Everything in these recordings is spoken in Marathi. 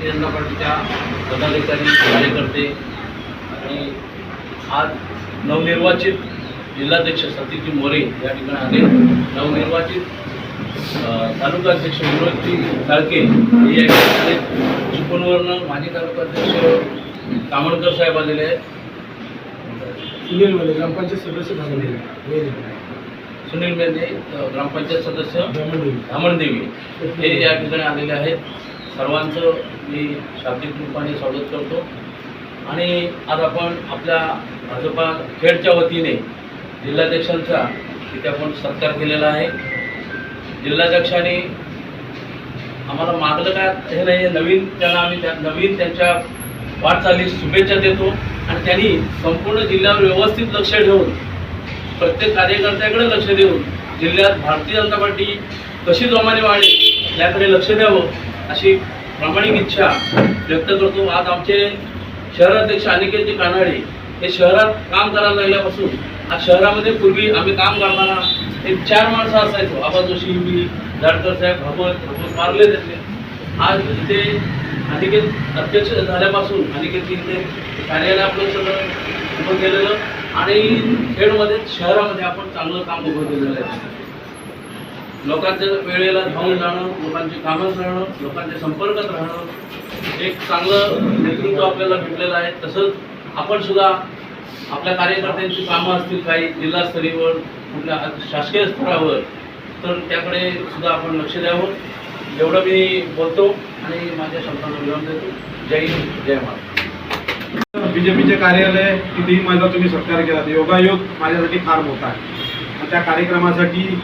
भारतीय जनता पार्टीच्या पदाधिकारी कार्यकर्ते आणि आज नवनिर्वाचित जिल्हाध्यक्ष सतीजी मोरे या ठिकाणी आले. नवनिर्वाचित अ, तालुका अध्यक्ष विनोदजी साळके हे या ठिकाणी आले. चिपळूणवरनं माजी तालुका अध्यक्ष कामणकर साहेब आलेले आहेत. सुनील मले ग्रामपंचायत सदस्य सुनील अ, ग्रामपंचायत सदस्य धामणदेवी हे या ठिकाणी आलेले आहेत. सर्वांचं मी शाब्दिक रूपाने स्वागत करतो. आणि आज आपण आपल्या भाजपा खेडच्या वतीने जिल्हाध्यक्षांचा तिथे आपण सत्कार केलेला आहे. जिल्हाध्यक्षांनी आम्हाला मागलं काय हे नाही नवीन त्यांना आम्ही त्या नवीन त्यांच्या वाटचालीस शुभेच्छा देतो. आणि त्यांनी संपूर्ण जिल्ह्यावर व्यवस्थित लक्ष ठेवून प्रत्येक कार्यकर्त्याकडे लक्ष देऊन जिल्ह्यात भारतीय जनता पार्टी कशी जोमाने वाढेल याकडे लक्ष द्यावं. अशी प्रामाणिक इच्छा व्यक्त करतो. आज आमचे शहराध्यक्ष अनिकेतजी कानाडे हे शहरात काम करायला लागल्यापासून आज शहरामध्ये पूर्वी आम्ही काम करताना एक चार माणसं असायचो. आबा जोशी मी जाडकर साहेब भगवत भगवत मारले त्यातले आज इथे अनिकेत अध्यक्ष झाल्यापासून अनिकेतजी इथे कार्यालय आपलं सगळं उभं केलेलं आणि खेडमध्ये शहरामध्ये आपण चांगलं काम उभं केलेलं आहे. लोकांच्या वेळेला धावून जाणं लोकांची कामं करणं लोकांच्या संपर्कात राहणं एक चांगलं नेतृत्व आपल्याला भेटलेलं आहे. तसंच आपण सुद्धा आपल्या कार्यकर्त्यांची कामं असतील काही जिल्हास्तरीयवर कुठल्या शासकीय स्तरावर तर त्याकडे सुद्धा आपण लक्ष द्यावं. एवढं मी बोलतो आणि माझ्या शब्दांना विराम देतो. जय हिंद जय महाराष्ट्र. बीजेपीचे कार्यालय तिथेही माझा तुम्ही सत्कार केला योगायोग माझ्यासाठी फार मोठा आहे. आणि त्या कार्यक्रमासाठी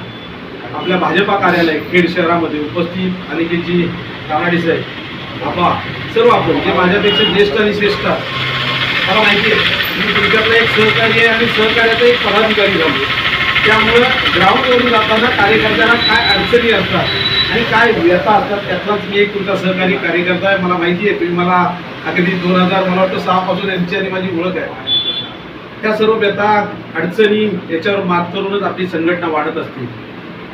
आपल्या भाजपा कार्यालय खेड शहरामध्ये उपस्थित आणि की जी कानाडी साहेब बाबा सर्व आपण जे माझ्यापेक्षा ज्येष्ठ आणि श्रेष्ठ मला माहिती आहे मी तुमच्यातला एक सहकारी आहे आणि सहकार्याचा एक पदाधिकारी झालो. त्यामुळं ग्राउंडवरून जाताना कार्यकर्त्यांना काय अडचणी असतात आणि काय व्यथा असतात त्यातलाच मी एक तुमचा सहकारी कार्यकर्ता आहे मला माहिती आहे तुम्ही मला अगदी दोन हजार मला वाटतं सहापासून यांची आणि माझी ओळख आहे. त्या सर्व व्यथा अडचणी याच्यावर मात करूनच आपली संघटना वाढत असते.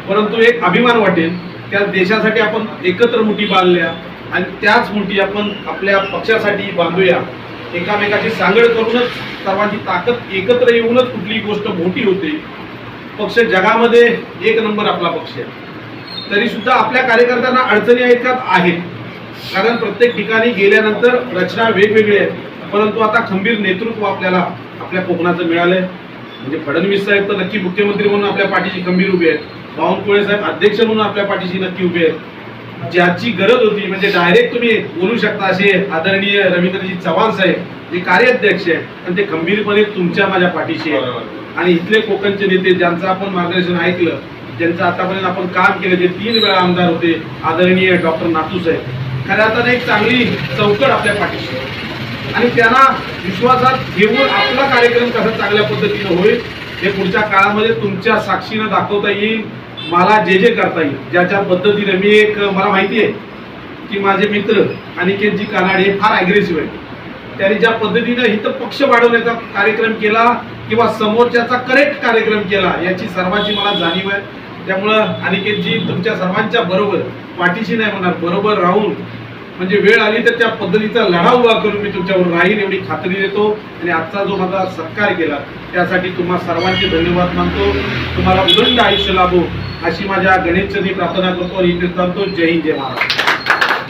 परंतु एक अभिमान वाटेल त्या देशासाठी आपण एकत्र मुठी बांधल्या आणि त्याच मुठी आपण आपल्या पक्षासाठी बांधूया. एकामेकाची सांगड करूनच सर्वांची ताकद एकत्र येऊनच कुठलीही गोष्ट मोठी होते. पक्ष जगामध्ये एक नंबर आपला पक्ष आहे. तरीसुद्धा आपल्या कार्यकर्त्यांना अडचणी आहेत का? आहेत. कारण प्रत्येक ठिकाणी गेल्यानंतर रचना वेगवेगळी आहे परंतु आता खंबीर नेतृत्व आपल्याला आपल्या कोकणाचं आहे म्हणजे फडणवीस साहेब तर नक्की मुख्यमंत्री म्हणून आपल्या पाठीशी खंबीर उभे आहेत. बावनकुळे साहेब अध्यक्ष म्हणून आपल्या पाठीशी नक्की उभे आहेत. ज्याची गरज होती म्हणजे डायरेक्ट तुम्ही बोलू शकता असे आदरणीय रवींद्रजी चव्हाण साहेब जे कार्याध्यक्ष आहेत आणि ते खंबीरपणे तुमच्या माझ्या पाठीशी आहेत. आणि इथले कोकणचे नेते ज्यांचं आपण मार्गदर्शन ऐकलं ज्यांचं आतापर्यंत आपण काम केलं जे तीन वेळा आमदार होते आदरणीय डॉक्टर नातू साहेब. खऱ्या अर्थानं एक चांगली चौकट आपल्या पाठीशी. आणि त्यांना विश्वासात घेऊन आपला कार्यक्रम कसा चांगल्या पद्धतीनं होईल हे पुढच्या काळामध्ये तुमच्या साक्षीनं दाखवता येईल मला जे जे करता येईल ज्याच्या पद्धतीने मी एक मला माहिती आहे की माझे मित्र अनिकेतजी कानाड हे फार अग्रेसिव्ह आहेत. त्यांनी ज्या पद्धतीनं इथं पक्ष वाढवण्याचा कार्यक्रम केला किंवा समोरच्याचा करेक्ट कार्यक्रम केला याची सर्वांची मला जाणीव आहे. त्यामुळं अनिकेतजी तुमच्या सर्वांच्या बरोबर पाठीशी नाही म्हणणार बरोबर राहून म्हणजे वेळ आली तर त्या पद्धतीचा लढा उभा करून मी तुमच्यावर राहील एवढी खात्री देतो. आणि आजचा जो माझा सत्कार केला त्यासाठी तुम्हा सर्वांचे धन्यवाद मानतो. तुम्हाला उदंड आयुष्य लाभो. अशी माझ्या गणेशचरणी प्रार्थना करतो आणि इथे थांबतो जय हिंद जय महाराष्ट्र.